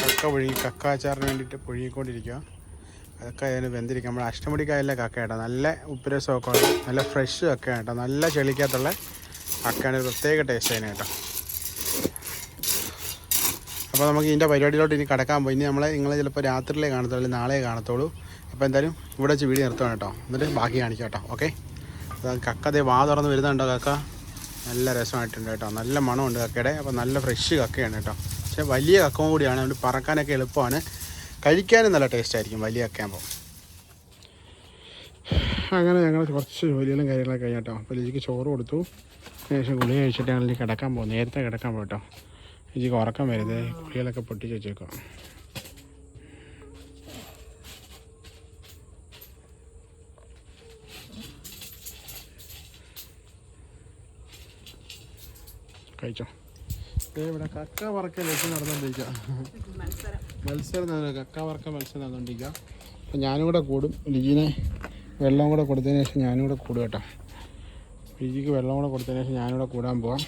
കക്ക പുഴുങ്ങി കക്ക അച്ചാറിന് വേണ്ടിയിട്ട് പുഴുങ്ങിക്കൊണ്ടിരിക്കുക അതൊക്കെ അതിന് വെന്തിരിക്കുക നമ്മുടെ അഷ്ടമുടിക്കായലിലെ കക്ക കേട്ടോ നല്ല ഉപ്പുരസമൊക്കെ ഉണ്ട്. നല്ല ഫ്രഷ് കക്ക കേട്ടോ നല്ല ചെളിക്കകത്തുള്ള കക്കയാണ്. ഒരു പ്രത്യേക ടേസ്റ്റ് അതിന് കേട്ടോ. അപ്പോൾ നമുക്ക് ഇതിന്റെ പരിപാടിയിലോട്ട് ഇനി കിടക്കാൻ പോയി. ഇനി നമ്മളെ നിങ്ങൾ ചിലപ്പോൾ രാത്രിയിലേ കാണത്തുള്ളൂ അല്ലെങ്കിൽ നാളെ കാണത്തുള്ളൂ. അപ്പോൾ എന്തായാലും ഇവിടെ വെച്ച് വീഡിയോ നിർത്തണം കേട്ടോ. എന്നിട്ട് ബാക്കി കാണിക്കാം കേട്ടോ. ഓക്കെ കക്ക അതേ വാ തുറന്ന് വരുന്നുണ്ടോ കക്ക? നല്ല രസമായിട്ടുണ്ട് കേട്ടോ. നല്ല മണമുണ്ട് കക്കയുടെ. അപ്പോൾ നല്ല ഫ്രഷ് കക്കയാണ് കേട്ടോ. പക്ഷേ വലിയ കക്കവും കൂടിയാണ്. അതുകൊണ്ട് പറക്കാനൊക്കെ എളുപ്പമാണ്. കഴിക്കാനും നല്ല ടേസ്റ്റ് ആയിരിക്കും വലിയ കക്കയാകുമ്പോൾ അങ്ങനെ ഞങ്ങൾ കുറച്ച് ജോലികളും കാര്യങ്ങളൊക്കെ കഴിഞ്ഞിട്ടോ അപ്പോൾ ലിജിക്ക് ചോറ് കൊടുത്തു. ശേഷം ഗുളിക കഴിച്ചിട്ട് ഞങ്ങൾ കിടക്കാൻ പോകും നേരത്തെ കിടക്കാൻ പോകട്ടോ ലിജിക്ക് ഉറക്കം വരുന്നത് കുളികളൊക്കെ പൊട്ടിച്ച് വെച്ചേക്കാം കഴിച്ചോ. ഇവിടെ കക്ക വറക്ക ലക്ഷ്യം നടന്നുകൊണ്ടിരിക്കുക മത്സരം കക്ക വറക്ക മത്സരം നടന്നുകൊണ്ടിരിക്കുക അപ്പം ഞാനും കൂടെ കൂടും. ലിജിനെ വെള്ളം കൂടെ കൊടുത്തതിന് ശേഷം ഞാനും കൂടെ കൂടും കേട്ടോ. ലിജിക്ക് വെള്ളം കൂടെ കൊടുത്തതിന് ശേഷം ഞാനും കൂടെ കൂടാൻ പോവാം.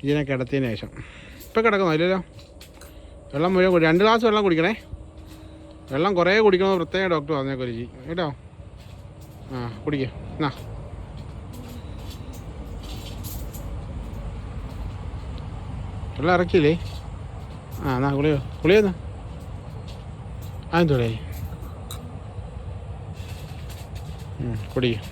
ലിജിനെ കിടത്തിയതിന് ശേഷം. ഇപ്പം കിടക്കുന്നു? ഇല്ലല്ലോ. വെള്ളം മുഴുവൻ കുടി. രണ്ട് ഗ്ലാസ് വെള്ളം കുടിക്കണേ. വെള്ളം കുറേ കുടിക്കണമെന്ന് പ്രത്യേക ഡോക്ടർ പറഞ്ഞേക്കോ ലിജി. കേട്ടോ? ആ കുടിക്കുക എന്നാ. വെള്ളം ഇറക്കിയില്ലേ ആ എന്നാ കുളിയോ കുളിയെന്നാ അതെന്തോടെ കുടിക്കുക